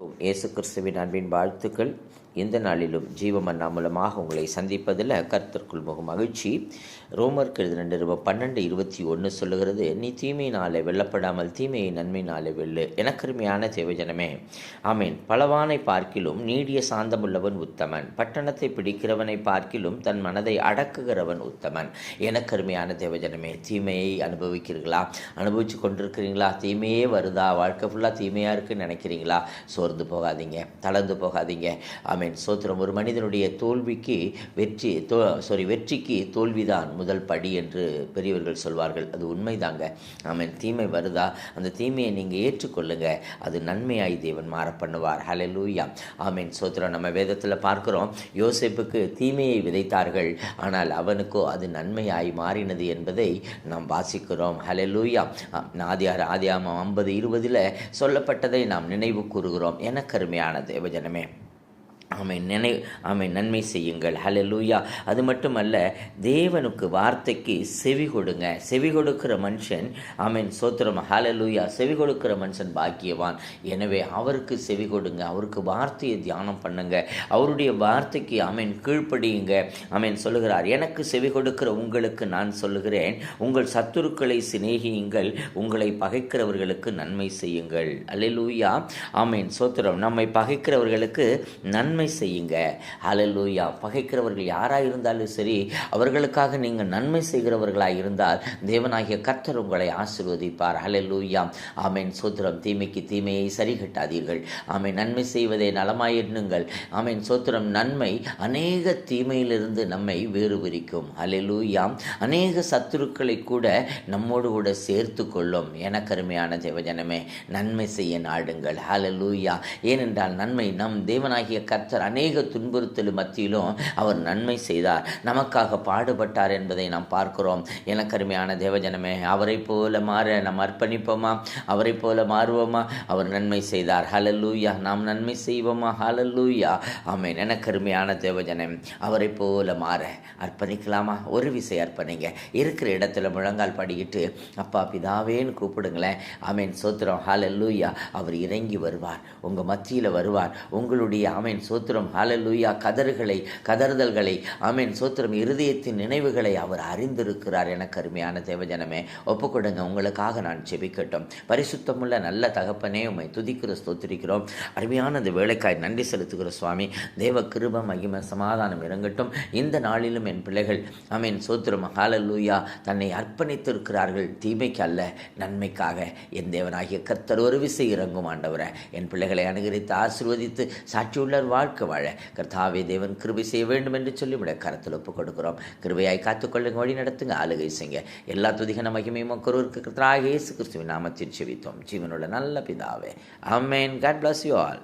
இயேசு கிறிஸ்துவின் அன்பின் வாழ்த்துக்கள். எந்த நாளிலும் ஜீவமன்னா மூலமாக உங்களை சந்திப்பதில் கருத்திற்குள் முக மகிழ்ச்சி. ரோமர் எழுதின நிறுவ பன்னெண்டு இருபத்தி ஒன்று சொல்லுகிறது நீ தீமையினாலே வெல்லப்படாமல் தீமையை நன்மையினாலே வெல்லு எனக்கருமையான தேவஜனமே. ஆமீன். பலவானை பார்க்கிலும் நீடிய சாந்தமுள்ளவன் உத்தமன். பட்டணத்தை பிடிக்கிறவனை பார்க்கிலும் தன் மனதை அடக்குகிறவன் உத்தமன் எனக்கருமையான தேவஜனமே. தீமையை அனுபவிக்கிறீர்களா? அனுபவிச்சு கொண்டிருக்கிறீங்களா? தீமையே வருதா? வாழ்க்கை ஃபுல்லாக தீமையாக இருக்குன்னு நினைக்கிறீங்களா? சோர்ந்து போகாதீங்க தளர்ந்து போகாதீங்க. ஆமீன் சோத்திரம் ஒரு மனிதனுடைய தோல்விக்கு வெற்றி தோ சாரி வெற்றிக்கு தோல்விதான் முதல் படி என்று பெரியவர்கள் சொல்வார்கள். அது உண்மைதாங்க. ஆமீன். தீமை வருதா? அந்த தீமையை நீங்கள் ஏற்றுக்கொள்ளுங்க. அது நன்மையாய் தேவன் மாற பண்ணுவார். ஹalleluya ஆமீன். சோத்திரம் நம்ம வேதத்தில் பார்க்குறோம் யோசிப்புக்கு தீமையை விதைத்தார்கள். ஆனால் அவனுக்கோ அது நன்மையாய் மாறினது என்பதை நாம் வாசிக்கிறோம். ஹalleluya ஆதியார் ஆதியாமம் ஐம்பது இருபதில் சொல்லப்பட்டதை நாம் நினைவு கூறுகிறோம். என கருமையான தேவஜனமே. ஆமை நினை ஆமை நன்மை செய்யுங்கள். ஹலலூயா அது மட்டுமல்ல தேவனுக்கு வார்த்தைக்கு செவி கொடுங்க. செவி கொடுக்கிற மனுஷன் ஆமீன் சோத்திரம். ஹலலூயா செவி கொடுக்கிற மனுஷன் பாக்கியவான். எனவே அவருக்கு செவி கொடுங்க. அவருக்கு வார்த்தையை தியானம் பண்ணுங்க. அவருடைய வார்த்தைக்கு ஆமீன் கீழ்ப்படியுங்க. ஆமீன் சொல்லுகிறார் எனக்கு செவி கொடுக்கிற உங்களுக்கு நான் சொல்லுகிறேன். உங்கள் சத்துருக்களை சிநேகியுங்கள். உங்களை பகைக்கிறவர்களுக்கு நன்மை செய்யுங்கள். அலலூயா ஆமீன் சோத்திரம். நம்மை பகைக்கிறவர்களுக்கு நன்மை நன்மை செய்யுங்க. ஹalleluya பகைக்கிறவர்கள் யாராக இருந்தாலும் சரி அவர்களுக்காக நீங்கள் நன்மை செய்கிறவர்களாக இருந்தால் தேவனாகிய கர்த்தர் உங்களை ஆசிர்வதிப்பார். ஹalleluya ஆமேன். சோத்திரம் தீமைக்கு தீமையை சரி கட்டாதீர்கள் ஆமை நன்மை செய்வதை நலமாய் ஆமேன். சோத்திரம் நன்மை அநேக தீமையிலிருந்து நம்மை வேறு அலலூயாம் அநேக சத்துருக்களை கூட நம்மோடு கூட சேர்த்து கொள்ளும் எனக்கருமையான தேவஜனமே நன்மை செய்ய நாடுங்கள். ஹalleluya ஏனென்றால் நன்மை நம் தேவனாகிய கர்த்தர் அநேக துன்புறுத்தல் மத்தியிலும் அவர் நன்மை செய்தார். நமக்காக பாடுபட்டார் என்பதை நாம் பார்க்கிறோம். எனக்கருமையான தேவஜனமே அவரை போல மாற நாம் அர்ப்பணிப்போமா? அவரை போல மாறுவோமா? அவர் நன்மை செய்தார். ஹலல்லூயா நாம் நன்மை செய்வோமா? ஹலல்லூயா ஆமென். எனக்கருமையான தேவஜனம் அவரை போல மாற அர்ப்பணிக்கலாமா? ஒரு விசை அர்ப்பணிங்க. இருக்கிற இடத்துல முழங்கால் படிக்கிட்டு அப்பா பிதாவேன்னு கூப்பிடுங்களேன். ஆமேன். சோத்திரம். ஹலல்லூயா அவர் இறங்கி வருவார். உங்கள் மத்தியில் வருவார். உங்களுடைய ஆமேன் சோத்திரம் ஹalleluya கதறுகளை கதறுதல்களை ஆமேன் சோத்திரம் இருதயத்தின் நினைவுகளை அவர் அறிந்திருக்கிறார் என கருமையான தேவஜனமே. ஒப்புக்கொடுங்க உங்களுக்காக நான் செபிக்கட்டும் பரிசுத்தமுள்ள நல்ல தகப்பனே உம்மை துதிக்கிற ஸ்தோத்திரிக்கிறோம். அருமையான அந்த வேலைக்காய் நன்றி செலுத்துகிற சுவாமி. தேவ கிருப மகிம சமாதானம் இறங்கட்டும். இந்த நாளிலும் என் பிள்ளைகள் ஆமீன் சோத்திரம் ஹாலலூயா தன்னை அர்ப்பணித்திருக்கிறார்கள். தீமைக்கு அல்ல நன்மைக்காக. என் தேவனாகிய கர்த்தர் ஒரு விசை இறங்கும் ஆண்டவரை. என் பிள்ளைகளை அனுகரித்து ஆசிர்வதித்து சாட்சியுள்ளர் வாழ்க்கை வாழ. கர்த்தாவே தேவன் கிருபை செய்ய வேண்டும் என்று சொல்லி உடைய கரத்தில் ஒப்புக் கொடுக்கிறோம் கிருபையாய் காத்துக்கொள்ளுங்க வழி நடத்துங்க ஆளுகை செய்ய எல்லா துதிகன மகிமையும் ஒருவருக்கு கர்த்தராக இயேசு கிறிஸ்துவின் நாமத்தில் செவித்தோம் ஜீவனுள்ள நல்ல பிதாவே. Amen God bless you all